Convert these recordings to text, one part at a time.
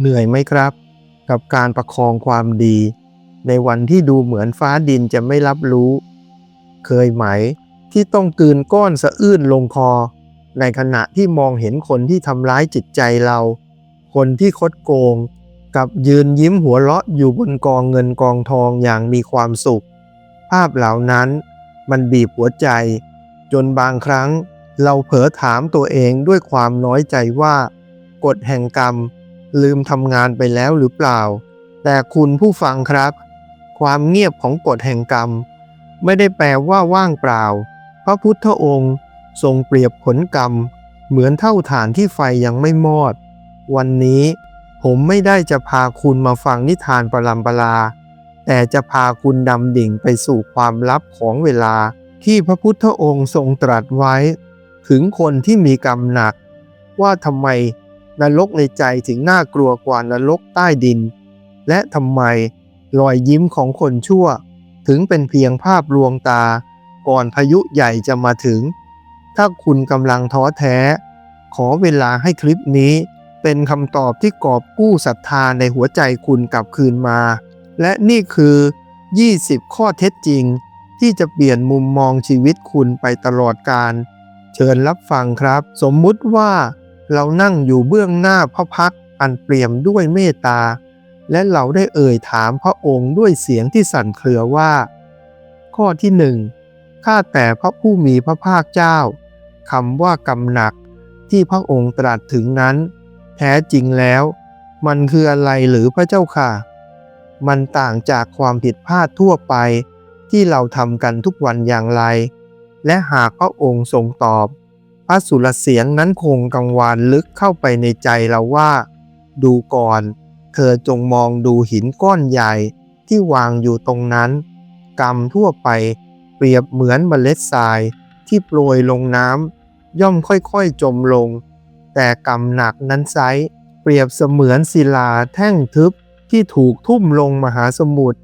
เหนื่อยไหมครับ กับการประคองความดี ในวันที่ดูเหมือนฟ้าดินจะไม่รับรู้ เคยไหมที่ต้องกืนก้อนสะอื้นลงคอ ในขณะที่มองเห็นคนที่ทำร้ายจิตใจเรา คนที่คดโกง กับยืนยิ้มหัวเราะอยู่บนกองเงินกองทองอย่างมีความสุข ภาพเหล่านั้นมันบีบหัวใจ จนบางครั้งเราเผลอถามตัวเองด้วยความน้อยใจว่า กฎแห่งกรรม ลืมทำงานไปแล้วหรือเปล่า แต่คุณผู้ฟังครับ ความเงียบของกฎแห่งกรรม ไม่ได้แปลว่าว่างเปล่า พระพุทธองค์ทรงเปรียบผลกรรม เหมือนเท่าฐานที่ไฟยังไม่มอด วันนี้ผมไม่ได้จะพาคุณมาฟังนิทานประลำปลา แต่จะพาคุณดำดิ่งไปสู่ความลับของเวลาที่พระพุทธองค์ทรงตรัสไว้ ถึงคนที่มีกรรมหนัก ว่าทำไม นรกในใจถึงน่ากลัวกว่านรกใต้ดิน และทำไมรอยยิ้มของคนชั่ว ถึงเป็นเพียงภาพลวงตา ก่อนพายุใหญ่จะมาถึง ถ้าคุณกำลังท้อแท้ ขอเวลาให้คลิปนี้ เป็นคำตอบที่กอบกู้ศรัทธาในหัวใจคุณกลับคืนมา และนี่คือ 20 ข้อเท็จจริง ที่จะเปลี่ยนมุมมองชีวิตคุณไปตลอดการเชิญรับฟังครับ สมมุติว่า เรานั่งอยู่เบื้องหน้าพระพักอันเปี่ยมด้วยเมตตา และเราได้เอ่ยถามพระองค์ด้วยเสียงที่สั่นเครือว่า ข้อที่หนึ่งข้าแต่พระผู้มีพระภาคเจ้าคำว่ากำหนักที่พระองค์ตรัสถึงนั้น แท้จริงแล้ว มันคืออะไรหรือพระเจ้าค่ะ มันต่างจากความผิดพลาดทั่วไปที่เราทำกันทุกวันอย่างไร และหากพระองค์ทรงตอบ ระสุรเสียงนั้นคงกังวานลึกเข้าไปในใจเราว่า ดูก่อน เธอจงมองดูหินก้อนใหญ่ที่วางอยู่ตรงนั้น กรรมทั่วไปเปรียบเหมือนเมล็ดทรายที่โปรยลงน้ำย่อมค่อยๆจมลง แต่กรรมหนักนั้นไซเปรียบเสมือนศิลาแท่งทึบที่ถูกทุ่มลงมหาสมุทร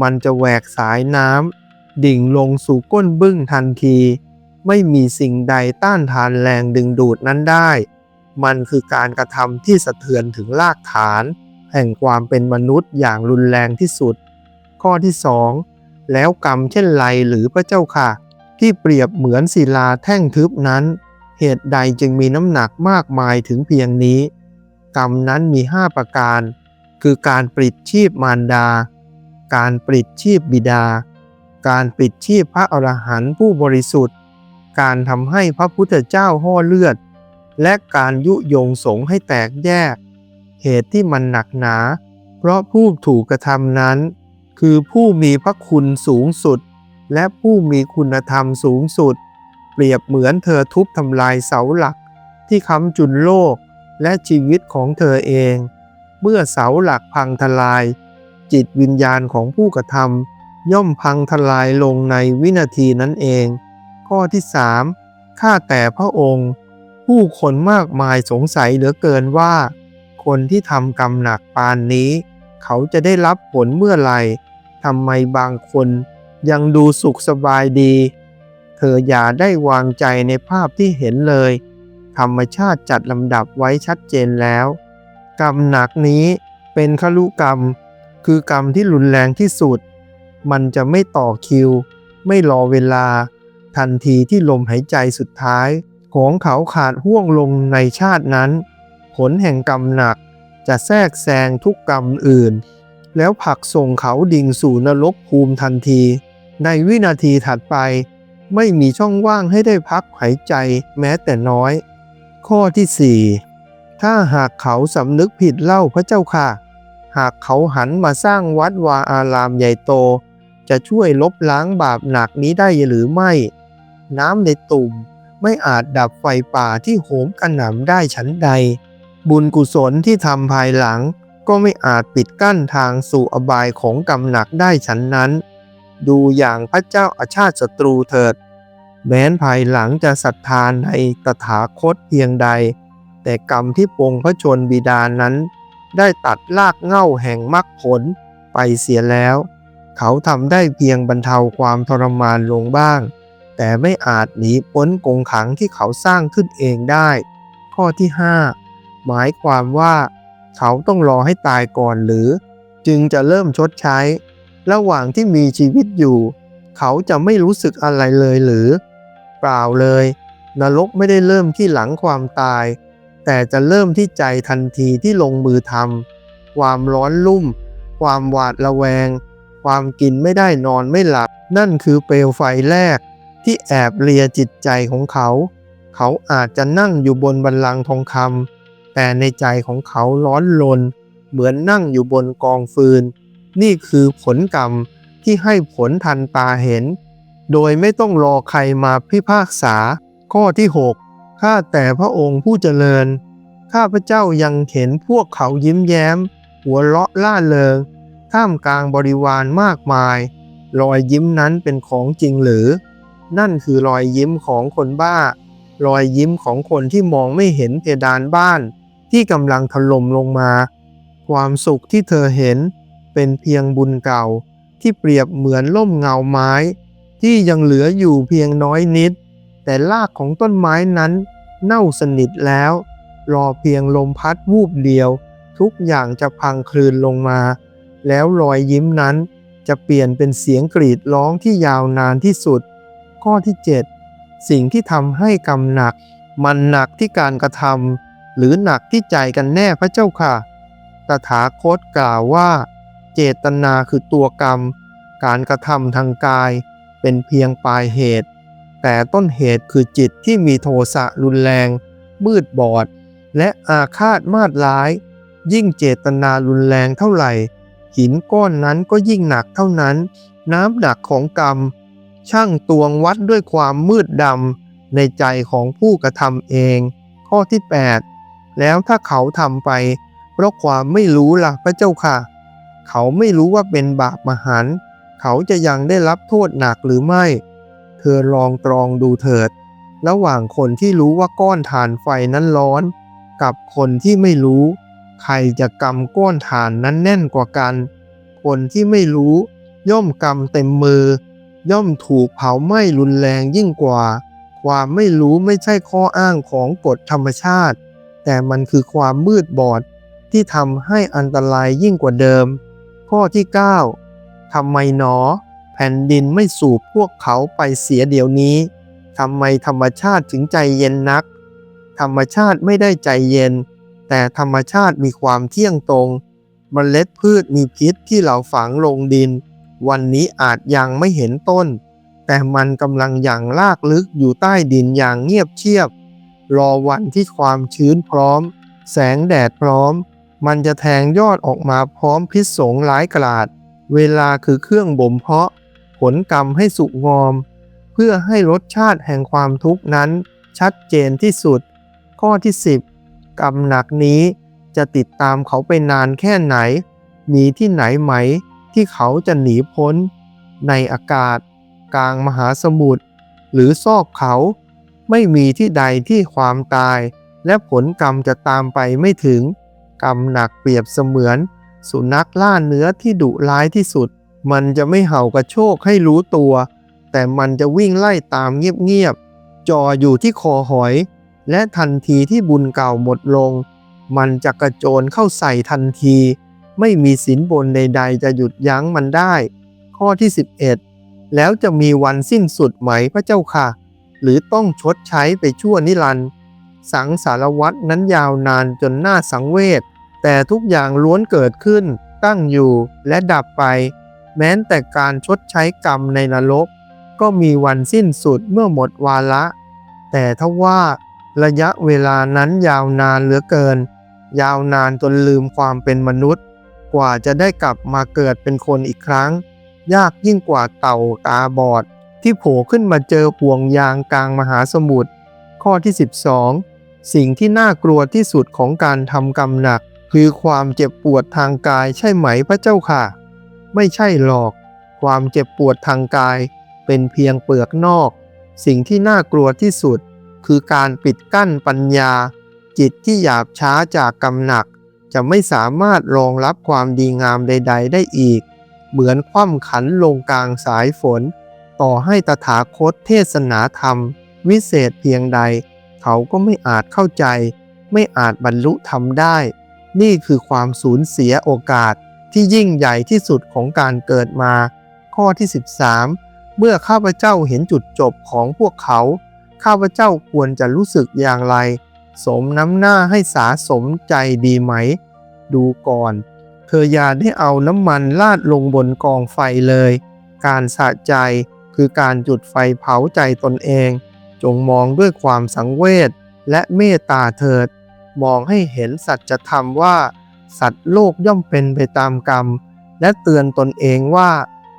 มันจะแหวกสายน้ำดิ่งลงสู่ก้นบึ้งทันที ไม่มีสิ่งใดต้านทานแรงดึงดูดนั้นได้ มันคือการกระทำที่สะเทือนถึงรากฐาน แห่งความเป็นมนุษย์อย่างรุนแรงที่สุด ข้อที่สองแล้วกรรมเช่นไรหรือพระเจ้าค่ะ ที่เปรียบเหมือนศิลาแท่งทึบนั้น เหตุใดจึงมีน้ำหนักมากมายถึงเพียงนี้ กรรมนั้นมีห้าประการ คือการปลิดชีพมารดา การปลิดชีพบิดา การปลิดชีพพระอรหันต์ผู้บริสุทธิ์ การทำให้พระพุทธเจ้าห่อเลือด และการยุยงสงฆ์ให้แตกแยก เหตุที่มันหนักหนา เพราะผู้ถูกกระทำนั้น คือผู้มีพระคุณสูงสุด และผู้มีคุณธรรมสูงสุด เปรียบเหมือนเธอทุบทำลายเสาหลัก ที่ค้ำจุนโลกและชีวิตของเธอเอง เมื่อเสาหลักพังทลาย จิตวิญญาณของผู้กระทำย่อมพังทลายลงในวินาทีนั้นเอง ข้อที่สามข้าแต่พระองค์ ผู้คนมากมายสงสัยเหลือเกินว่า คนที่ทำกรรมหนักปานนี้ เขาจะได้รับผลเมื่อไหร่ทำไมบางคนยังดูสุขสบายดี เธออย่าได้วางใจในภาพที่เห็นเลย ธรรมชาติจัดลำดับไว้ชัดเจนแล้ว กรรมหนักนี้เป็นขลุกรรม คือกรรมที่รุนแรงที่สุด มันจะไม่ต่อคิว ไม่รอเวลา ทันทีที่ลมหายใจสุดท้ายของเขาขาดห่วงลงในชาตินั้น ผลแห่งกรรมหนักจะแทรกแซงทุกกรรมอื่น แล้วผลักส่งเขาดิ่งสู่นรกภูมิทันที ในวินาทีถัดไป ไม่มีช่องว่างให้ได้พักหายใจแม้แต่น้อย ข้อที่ 4 ถ้าหากเขาสำนึกผิดเล่าพระเจ้าค่ะ หากเขาหันมาสร้างวัดวาอารามใหญ่โต จะช่วยลบล้างบาปหนักนี้ได้หรือไม่ น้ำในตุ่ม ไม่อาจดับไฟป่าที่โหมกระหน่ำได้ชั้นใด บุญกุศลที่ทำภายหลัง ก็ไม่อาจปิดกั้นทางสู่อบายของกรรมหนักได้ฉันนั้น ดูอย่างพระเจ้าอาชาติศัตรูเถิด แม้นภายหลังจะศรัทธานในตถาคตเพียงใด แต่กรรมที่ปงพระชนบิดานั้น ได้ตัดลากเง้าแห่งมรรคผลไปเสียแล้ว เขาทำได้เพียงบรรเทาความทรมานลงบ้าง แต่ไม่อาจหนีพ้นกงขังที่เขาสร้างขึ้นเองได้ ข้อที่ 5 หมายความว่าเขาต้องรอให้ตายก่อนหรือ จึงจะเริ่มชดใช้ ระหว่างที่มีชีวิตอยู่ เขาจะไม่รู้สึกอะไรเลยหรือ เปล่าเลย นรกไม่ได้เริ่มที่หลังความตาย แต่จะเริ่มที่ใจทันทีที่ลงมือทำความร้อนลุ่ม ความหวาดระแวง ความกินไม่ได้นอนไม่หลับ นั่นคือเปลวไฟแรก ที่แอบเลียจิตใจของเขา เขาอาจจะนั่งอยู่บนบันลังทองคำแต่ในใจของเขาร้อนรนเหมือนนั่งอยู่บนกองฟืน นี่คือผลกรรมที่ให้ผลทันตาเห็น โดยไม่ต้องรอใครมาพิพากษา ข้อที่ 6 ข้าแต่พระองค์ผู้เจริญ ข้าพระเจ้ายังเห็นพวกเขายิ้มแย้ม หัวเราะล่าเริง ท่ามกลางบริวารมากมาย รอยยิ้มนั้นเป็นของจริงหรือ นั่นคือรอยยิ้มของคนบ้า รอยยิ้มของคนที่มองไม่เห็นเพดานบ้าน ที่กำลังถล่มลงมา ความสุขที่เธอเห็นเป็นเพียงบุญเก่า ที่เปรียบเหมือนล่มเงาไม้ ที่ยังเหลืออยู่เพียงน้อยนิด แต่รากของต้นไม้นั้นเน่าสนิทแล้ว รอเพียงลมพัดวูบเดียว ทุกอย่างจะพังคลืนลงมา แล้วรอยยิ้มนั้นจะเปลี่ยนเป็นเสียงกรีดร้องที่ยาวนานที่สุด ข้อที่ 7 สิ่งที่ทำให้กรรมหนัก มันหนักที่การกระทำหรือหนักที่ใจกันแน่พระเจ้าค่ะ ตถาคตกล่าวว่า เจตนาคือตัวกรรม การกระทำทางกาย เป็นเพียงปลายเหตุ แต่ต้นเหตุคือจิตที่มีโทสะรุนแรง มืดบอด และอาฆาตมาดร้าย ยิ่งเจตนารุนแรงเท่าไหร่ หินก้อนนั้นก็ยิ่งหนักเท่านั้น น้ำหนักของกรรม ช่างตวงวัดด้วยความมืดดำในใจของผู้กระทำเอง ข้อที่ 8 แล้วถ้าเขาทำไป เพราะความไม่รู้ล่ะพระเจ้าค่ะ เขาไม่รู้ว่าเป็นบาปมหันต์เขาจะยังได้รับโทษหนักหรือไม่ เธอลองตรองดูเถิด ระหว่างคนที่รู้ว่าก้อนถ่านไฟนั้นร้อน กับคนที่ไม่รู้ ใครจะกำก้อนถ่านนั้นแน่นกว่ากัน คนที่ไม่รู้ย่อมกำเต็มมือ ย่อมถูกเผาไหม้รุนแรงยิ่งกว่า ความไม่รู้ไม่ใช่ข้ออ้างของกฎธรรมชาติ แต่มันคือความมืดบอดที่ทำให้อันตรายยิ่งกว่าเดิม ข้อที่ 9ทำไมหนอ แผ่นดินไม่สูบพวกเขาไปเสียเดี๋ยวนี้ทำไมธรรมชาติถึงใจเย็นนัก ธรรมชาติไม่ได้ใจเย็น แต่ธรรมชาติมีความเที่ยงตรงมเมล็ดพืชมีพิษที่เราฝังลงดิน วันนี้อาจยังไม่เห็นต้น แต่มันกำลังอย่างลากลึกอยู่ใต้ดินอย่างเงียบเชียบ รอวันที่ความชื้นพร้อม แสงแดดพร้อม มันจะแทงยอดออกมาพร้อมพิษสงร้ายกราด เวลาคือเครื่องบ่มเพาะ ผลกรรมให้สุกงอม เพื่อให้รสชาติแห่งความทุกข์นั้น ชัดเจนที่สุด ข้อที่ 10 กรรมหนักนี้จะติดตามเขาไปนานแค่ไหน มีที่ไหนไหม ที่เขาจะหนีพ้น ในอากาศ กลางมหาสมุทรหรือซอกเขา ไม่มีที่ใดที่ความตาย และผลกรรมจะตามไปไม่ถึง กรรมหนักเปรียบเสมือน สุนัขล่าเนื้อที่ดุร้ายที่สุด มันจะไม่เห่ากระโชกให้รู้ตัว แต่มันจะวิ่งไล่ตามเงียบๆจ่ออยู่ที่คอหอย และทันทีที่บุญเก่าหมดลง มันจะกระโจนเข้าใส่ทันที ไม่มีสินบนใด ๆ จะหยุดยั้งมันได้ ข้อที่ 11 แล้วจะมีวันสิ้นสุดไหมพระเจ้าค่ะ หรือต้องชดใช้ไปชั่วนิรันดร์สังสารวัตนั้นยาวนานจนน่าสังเวชแต่ทุกอย่างล้วนเกิดขึ้น ตั้งอยู่และดับไป แม้แต่การชดใช้กรรมในนรก ก็มีวันสิ้นสุดเมื่อหมดวาระ แต่ถ้าว่าระยะเวลานั้นยาวนานเหลือเกิน ยาวนานจนลืมความเป็นมนุษย์ กว่าจะได้กลับมาเกิดเป็นคนอีกครั้ง ยากยิ่งกว่าเต่าตาบอด ที่โผล่ขึ้นมาเจอห่วงยางกลางมหาสมุทรข้อที่ 12 สิ่งที่น่ากลัวที่สุดของการทำกรรมหนัก คือความเจ็บปวดทางกายใช่ไหมพระเจ้าค่ะ ไม่ใช่หรอก ความเจ็บปวดทางกาย เป็นเพียงเปลือกนอก สิ่งที่น่ากลัวที่สุด คือการปิดกั้นปัญญา จิตที่หยาบช้าจากกรรมหนัก จะไม่สามารถรองรับความดีงามใด ๆ ได้อีก เหมือนคว่ำขันลงกลางสายฝน ต่อให้ตถาคตเทศนาธรรม วิเศษเพียงใด เขาก็ไม่อาจเข้าใจ ไม่อาจบรรลุธรรมได้ นี่คือความสูญเสียโอกาสที่ยิ่งใหญ่ที่สุดของการเกิดมา ข้อที่ 13 เมื่อข้าพเจ้าเห็นจุดจบของพวกเขา ข้าพเจ้าควรจะรู้สึกอย่างไร สมน้ำหน้าให้สาสมใจดีไหม ดูก่อน เธออย่าได้เอาน้ำมันลาดลงบนกองไฟเลย การสะใจคือการจุดไฟเผาใจตนเอง จงมองด้วยความสังเวชและเมตตาเถิด มองให้เห็นสัจธรรมว่า สัตว์โลกย่อมเป็นไปตามกรรม และเตือนตนเองว่า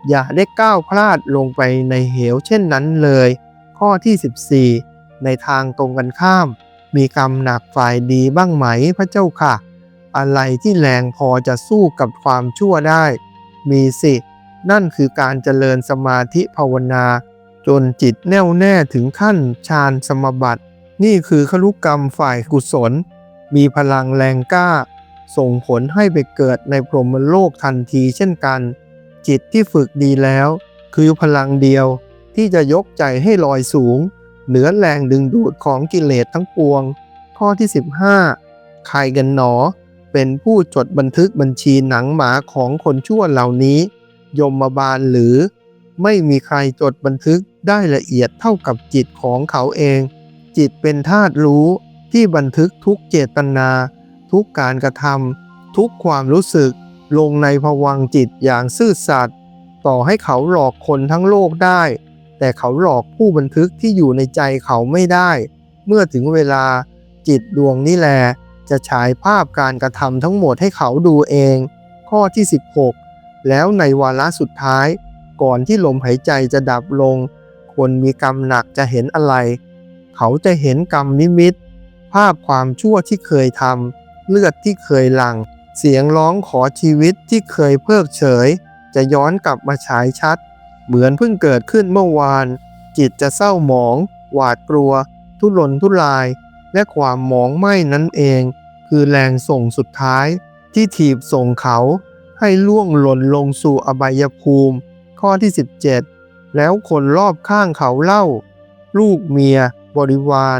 อย่าได้ก้าวพลาดลงไปในเหวเช่นนั้นเลย ข้อที่ 14 ในทางตรงกันข้าม มีกรรมหนักฝ่ายดีบ้างไหมพระเจ้าค่ะ อะไรที่แรงพอจะสู้กับความชั่วได้ มีสิ นั่นคือการเจริญสมาธิภาวนา จนจิตแน่วแน่ถึงขั้นฌานสมบัติ นี่คือขลุกกรรมฝ่ายกุศล มีพลังแรงกล้า ส่งผลให้ไปเกิดในพรหมโลกทันทีเช่นกัน จิตที่ฝึกดีแล้ว คือพลังเดียวที่จะยกใจให้ลอยสูง เหนือแรงดึงดูดของกิเลสทั้งปวง ข้อที่ 15 ใครกันหนอ เป็นผู้จดบันทึกบัญชีหนังหมาของคนชั่วเหล่านี้ ยมบาลหรือ ไม่มีใครจดบันทึกได้ละเอียดเท่ากับจิตของเขาเอง จิตเป็นธาตุรู้ที่บันทึกทุกเจตนา ทุกการกระทำทุกความรู้สึก ลงในภวังจิตอย่างซื่อสัตย์ต่อให้เขาหลอกคนทั้งโลกได้ แต่เขาหลอกผู้บันทึกที่อยู่ในใจเขาไม่ได้ เมื่อถึงเวลาจิตดวงนี้แล จะฉายภาพการกระทำทั้งหมดให้เขาดูเอง ข้อที่ 16 แล้วในวาระสุดท้าย ก่อนที่ลมหายใจจะดับลง คนมีกรรมหนักจะเห็นอะไร เขาจะเห็นกรรมนิมิต ภาพความชั่วที่เคยทำเลือดที่เคยหลั่งเสียงร้องขอชีวิตที่เคยเพิกเฉย จะย้อนกลับมาฉายชัด เหมือนเพิ่งเกิดขึ้นเมื่อวาน จิตจะเศร้าหมอง หวาดกลัว ทุรนทุราย และความหมองไหม้นั้นเอง คือแรงส่งสุดท้าย ที่ถีบส่งเขาให้ล่วงหล่นลงสู่อบายภูมิ ข้อที่ 17 แล้วคนรอบข้างเขาเล่า ลูกเมีย บริวาร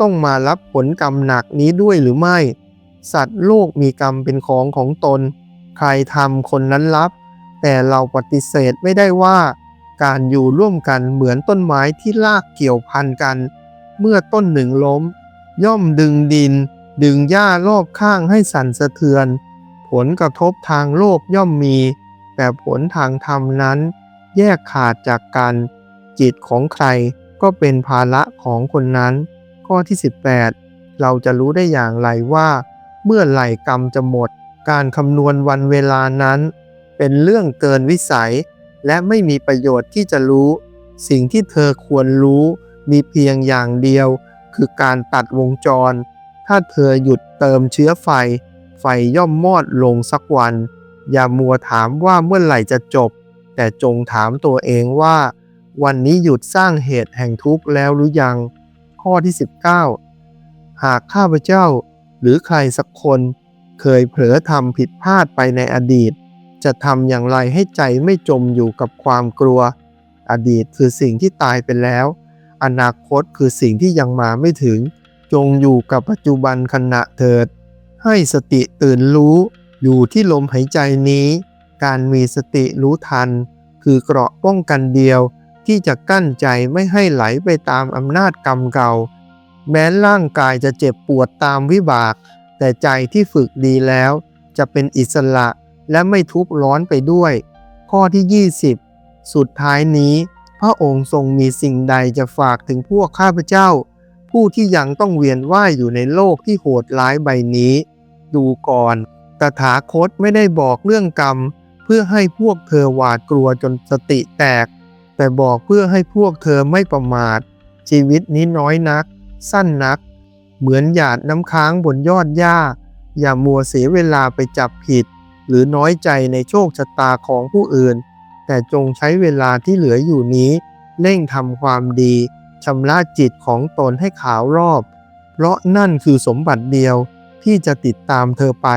ต้องมารับผลกรรมหนักนี้ด้วยหรือไม่ สัตว์โลกมีกรรมเป็นของของตน ใครทำคนนั้นรับ แต่เราปฏิเสธไม่ได้ว่า การอยู่ร่วมกันเหมือนต้นไม้ที่ลากเกี่ยวพันกัน เมื่อต้นหนึ่งล้ม ย่อมดึงดิน ดึงหญ้ารอบข้างให้สั่นสะเทือน ผลกระทบทางโลกย่อมมี แต่ผลทางธรรมนั้น แยกขาดจากกัน จิตของใครก็เป็นภาระของคนนั้น ข้อที่ 18 เราจะรู้ได้อย่างไรว่า เมื่อไหร่กรรมจะหมด การคำนวณวันเวลานั้น เป็นเรื่องเกินวิสัย และไม่มีประโยชน์ที่จะรู้ สิ่งที่เธอควรรู้มีเพียงอย่างเดียว คือการตัดวงจร ถ้าเธอหยุดเติมเชื้อไฟ ไฟย่อมมอดลงสักวัน อย่ามัวถามว่าเมื่อไหร่จะจบ แต่จงถามตัวเองว่า วันนี้หยุดสร้างเหตุแห่งทุกข์แล้วหรือยัง ข้อที่ 19 หากข้าพเจ้าหรือใครสักคนเคยเผลอทำผิดพลาดไปในอดีต จะทำอย่างไรให้ใจไม่จมอยู่กับความกลัว อดีตคือสิ่งที่ตายไปแล้ว อนาคตคือสิ่งที่ยังมาไม่ถึง จงอยู่กับปัจจุบันขณะเถิด ให้สติตื่นรู้อยู่ที่ลมหายใจนี้ การมีสติรู้ทัน คือเกราะป้องกันเดียวที่จะกั้นใจไม่ให้ไหลไปตามอำนาจกรรมเก่า แม้ร่างกายจะเจ็บปวดตามวิบาก แต่ใจที่ฝึกดีแล้ว จะเป็นอิสระ และไม่ทุกข์ร้อนไปด้วย ข้อที่ 20 สุดท้ายนี้ พระองค์ทรงมีสิ่งใดจะฝากถึงพวกข้าพเจ้า ผู้ที่ยังต้องเวียนว่ายอยู่ในโลกที่โหดร้ายใบนี้ ดูก่อน ตถาคตไม่ได้บอกเรื่องกรรม เพื่อให้พวกเธอหวาดกลัวจนสติแตก แต่บอกเพื่อให้พวกเธอไม่ประมาท ชีวิตนี้น้อยนัก สั้นนัก เหมือนหยาดน้ำค้างบนยอดหญ้า อย่ามัวเสียเวลาไปจับผิด หรือน้อยใจในโชคชะตาของผู้อื่น แต่จงใช้เวลาที่เหลืออยู่นี้เร่งทำความดีชำระจิตของตนให้ขาวรอบ เพราะนั่นคือสมบัติเดียวที่จะติดตามเธอไป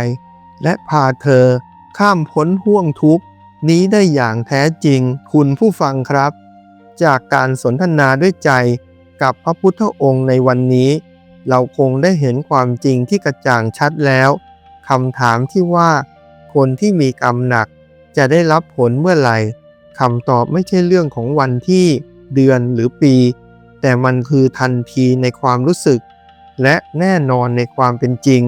และพาเธอข้ามพ้นห่วงทุกข์นี้ได้อย่างแท้จริงคุณผู้ฟังครับ จากการสนทนาด้วยใจกับพระพุทธองค์ในวันนี้ เราคงได้เห็นความจริงที่กระจ่างชัดแล้วคำถามที่ว่า คนที่มีกรรมหนัก จะได้รับผลเมื่อไหร่คำตอบไม่ใช่เรื่องของวันที่เดือนหรือปี แต่มันคือทันทีในความรู้สึก และแน่นอนในความเป็นจริง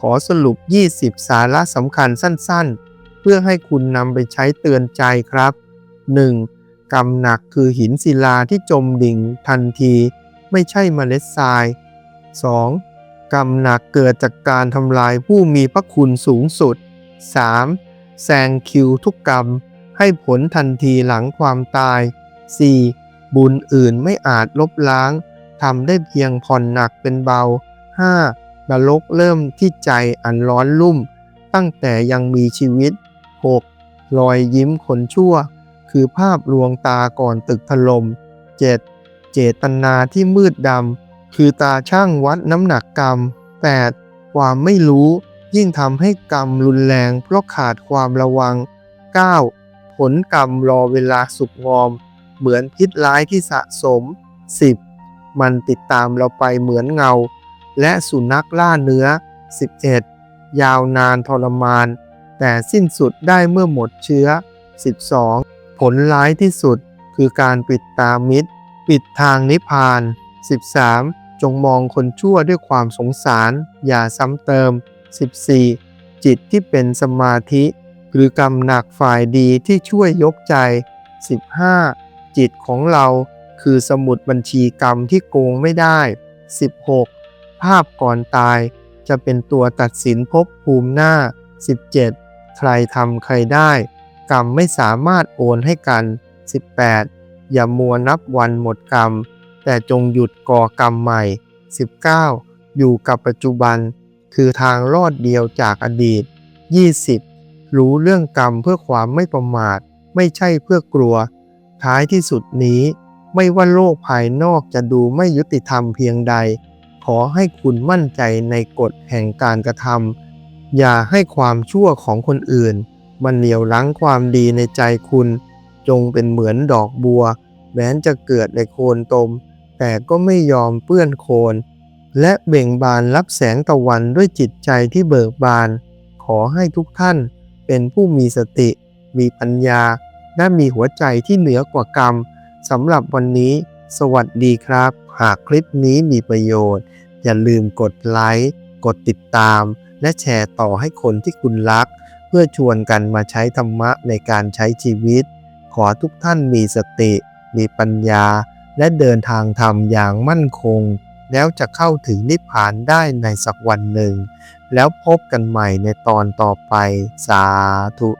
ขอสรุป 20 สาระสำคัญสั้นๆ เพื่อให้คุณนำไปใช้เตือนใจครับ 1. กรรมหนักคือหินศิลาที่จมดิ่งทันที ไม่ใช่เมล็ดทราย 2. กรรมหนักเกิดจากการทำลายผู้มีพระคุณสูงสุด 3. แซงคิวทุกกรรม ให้ผลทันทีหลังความตาย 4. บุญอื่นไม่อาจลบล้างทำได้เพียงผ่อนหนักเป็นเบา 5. นรกเริ่มที่ใจอันร้อนลุ่ม ตั้งแต่ยังมีชีวิต 6. รอยยิ้มคนชั่ว คือภาพลวงตาก่อนตึกถลม่ม 7. เจตนาที่มืดดำคือตาช่างวัดน้ำหนักกรรม 8. ความไม่รู้ ยิ่งทำให้กรรมรุนแรงเพราะขาดความระวัง 9. ผลกรรมรอเวลาสุกงอม เหมือนพิษร้ายที่สะสม 10. มันติดตามเราไปเหมือนเงา และสุนัขล่าเนื้อ 11. ยาวนานทรมาน แต่สิ้นสุดได้เมื่อหมดเชื้อ 12. ผลร้ายที่สุดคือการปิดตามิตร ปิดทางนิพพาน 13. จงมองคนชั่วด้วยความสงสาร อย่าซ้ำเติม 14. จิตที่เป็นสมาธิ หรือกรรมหนักฝ่ายดีที่ช่วยยกใจ 15. จิตของเราคือสมุดบัญชีกรรมที่โกงไม่ได้ 16. ภาพก่อนตายจะเป็นตัวตัดสินภพภูมิหน้า 17. ใครทำใครได้ กรรมไม่สามารถโอนให้กัน 18. อย่ามัวนับวันหมดกรรม แต่จงหยุดก่อกรรมใหม่ 19. อยู่กับปัจจุบัน คือทางรอดเดียวจากอดีต 20. รู้เรื่องกรรมเพื่อความไม่ประมาท ไม่ใช่เพื่อกลัว ท้ายที่สุดนี้ไม่ว่าโลกภายนอกจะดูไม่ยุติธรรมเพียงใด ขอให้คุณมั่นใจในกฎแห่งการกระทำอย่าให้ความชั่วของคนอื่น มันเหนียวรั้งความดีในใจคุณ จงเป็นเหมือนดอกบัว แม้นจะเกิดในโคนตม แต่ก็ไม่ยอมเปื้อนโคลน และเบ่งบานรับแสงตะวันด้วยจิตใจที่เบิกบาน ขอให้ทุกท่านเป็นผู้มีสติ มีปัญญา และมีหัวใจที่เหนือกว่ากรรมสำหรับวันนี้ สวัสดีครับ หากคลิปนี้มีประโยชน์ อย่าลืมกดไลค์กดติดตาม และแชร์ต่อให้คนที่คุณรัก เพื่อชวนกันมาใช้ธรรมะในการใช้ชีวิต ขอทุกท่านมีสติ มีปัญญา และเดินทางธรรมอย่างมั่นคง แล้วจะเข้าถึงนิพพานได้ในสักวันหนึ่ง แล้วพบกันใหม่ในตอนต่อไปสาธุ